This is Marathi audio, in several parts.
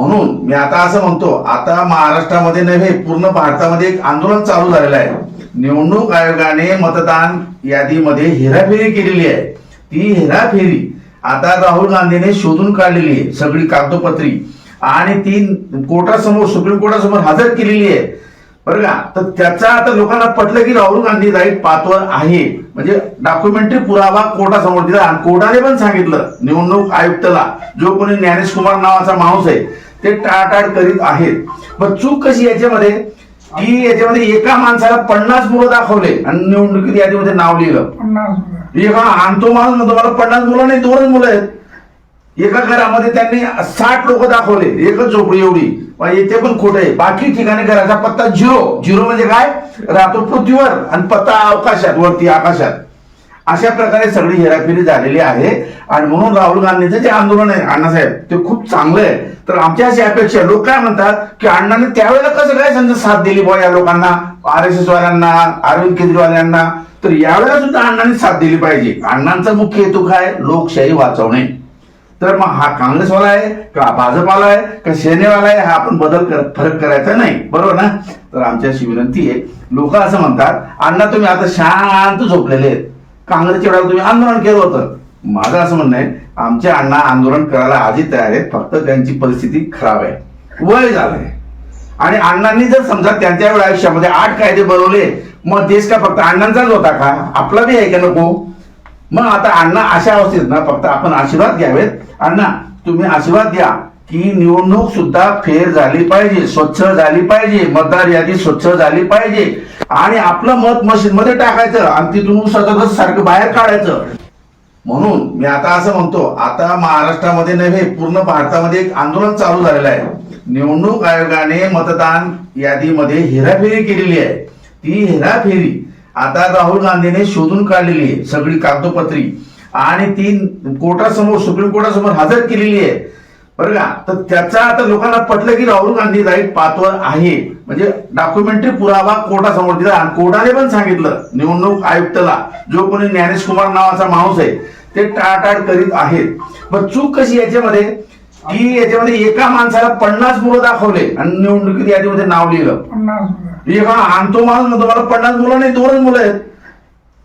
म्हणून मी आता असं म्हणतो आता महाराष्ट्रामध्ये नव्हे पूर्ण भारतामध्ये एक आंदोलन चालू झालेलं आहे. निवडणूक आयोगाने मतदान यादीमध्ये हेराफेरी केलेली आहे. ती हेराफेरी आता राहुल गांधीने शोधून काढलेली आहे सगळी कागदोपत्री. आणि ती कोर्टासमोर सुप्रीम कोर्टासमोर हजर केलेली आहे. बरं का? तर त्याचा आता लोकांना पटलं की राहुल गांधी राईट पातवर आहे. म्हणजे डॉक्युमेंटरी पुरावा कोर्टासमोर दिला. आणि कोर्टाने पण सांगितलं निवडणूक आयुक्ताला जो कोणी ज्ञानेश कुमार नावाचा माणूस आहे ते टाळाटाळ करीत आहेत. मग चूक कशी याच्यामध्ये? की याच्यामध्ये एका माणसाला पन्नास मुलं दाखवले आणि निवडणुकीत यादीमध्ये नाव लिहिलं. एका आणि तो माणूस म्हणतो मला पन्नास मुलं नाही दोनच मुलं आहेत. एका घरामध्ये त्यांनी साठ लोक दाखवले एकच झोपडी एवढी. इथे पण खोट आहे. बाकी ठिकाणी घराचा पत्ता झिरो. झिरो म्हणजे काय? राहतो पृथ्वीवर आणि पत्ता अवकाशात वरती आकाशात. अशा प्रकारे सगळी हेराफेरी झालेली आहे. आणि म्हणून राहुल गांधीचं जे आंदोलन आहे अण्णासाहेब ते खूप चांगलं आहे. तर आमच्या अशी अपेक्षा लोक काय म्हणतात की अण्णाने त्यावेळेला कसं काय समजा साथ दिली बुवा या लोकांना आर एस एस वाल्यांना अरविंद केजरीवाल यांना तर यावेळेला सुद्धा अण्णांनी साथ दिली पाहिजे. अण्णांचा मुख्य हेतू काय? लोकशाही वाचवणे. तर मग हा काँग्रेसवाला आहे का भाजपाला आहे का सेनेवाला आहे हा आपण बदल कर फरक करायचा नाही. बरोबर ना? तर आमची अशी विनंती आहे. लोक असं म्हणतात अण्णा तुम्ही आता शांत झोपलेले आहेत. काँग्रेसच्या वेळेला तुम्ही आंदोलन केलं होतं. माझं असं म्हणणं आहे आमच्या अण्णा आंदोलन करायला आधी तयार आहेत फक्त त्यांची परिस्थिती खराब आहे. वय झालंय. आणि अण्णांनी जर समजा त्यांच्या वेळ आयुष्यामध्ये आठ कायदे बनवले मग देश का फक्त अण्णांचाच होता का? आपला बी आहे का नको? मग आता अण्णा अशा अवस्थेत ना फक्त आपण आशीर्वाद घ्यावेत. अण्णा तुम्ही आशीर्वाद द्या की निवडणूक सुद्धा फेर झाली पाहिजे स्वच्छ झाली पाहिजे मतदार यादी स्वच्छ झाली पाहिजे. आणि आपलं मत मशीन मध्ये टाकायचं आणि तिथून सतत सारखं बाहेर काढायचं. म्हणून मी आता असं म्हणतो आता महाराष्ट्रामध्ये नव्हे पूर्ण भारतामध्ये एक आंदोलन चालू झालेलं आहे. निवडणूक आयोगाने मतदान यादीमध्ये हेराफेरी केलेली आहे. ती हेराफेरी आता राहुल गांधीने शोधून काढलेली आहे सगळी कागदोपत्री. आणि ती कोर्टासमोर सुप्रीम कोर्टासमोर हजर केलेली आहे. बरं का? तर त्याचा आता लोकांना पटलं की राहुल गांधी राईट पाथवर आहे. म्हणजे डॉक्युमेंटरी पुरावा कोर्टासमोर दिला. आणि कोर्टाने पण सांगितलं निवडणूक आयुक्ताला जो कोणी ज्ञानेश कुमार नावाचा माणूस आहे ते टाळाटाळ करीत आहेत. मग चूक कशी याच्यामध्ये? की याच्यामध्ये एका माणसाला पन्नास मुलं दाखवले आणि निवडणुकीत यादीमध्ये नाव लिहिलं. एका आणि तो माणूस म्हणतो मला पन्नास मुलं नाही दोनच मुलं आहेत.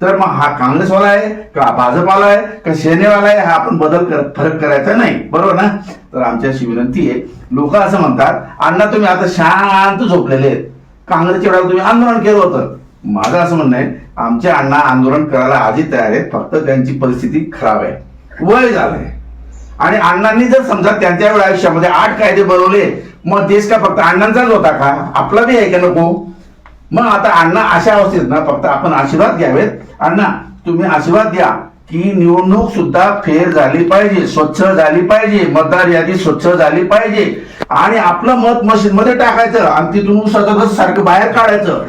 तर मग हा काँग्रेसवाला आहे का भाजपवाला आहे का सेनेवाला आहे हा आपण बदल कर फरक करायचा नाही. बरोबर ना? तर आमची अशी विनंती आहे लोक असं म्हणतात अण्णा तुम्ही आता शांत झोपलेले आहेत. काँग्रेसच्या वेळेला तुम्ही आंदोलन केलं होतं. माझं असं म्हणणं आहे आमचे अण्णा आंदोलन करायला आधी तयार आहेत फक्त त्यांची परिस्थिती खराब आहे. वय झालंय. आणि अण्णांनी जर समजा त्यांच्या वेळ आयुष्यामध्ये आठ कायदे बनवले मग देश का फक्त अण्णांचाच होता का? आपला बी आहे का नको? मग आता अण्णा अशा अवस्थेत ना फक्त आपण आशीर्वाद घ्यावेत अण्णा तुम्ही आशीर्वाद द्या की निवडणूक सुद्धा फेर झाली पाहिजे स्वच्छ झाली पाहिजे मतदार यादी स्वच्छ झाली पाहिजे. आणि आपलं मत मशीन मध्ये टाकायचं आणि तिथून सतत सारखं बाहेर काढायचं.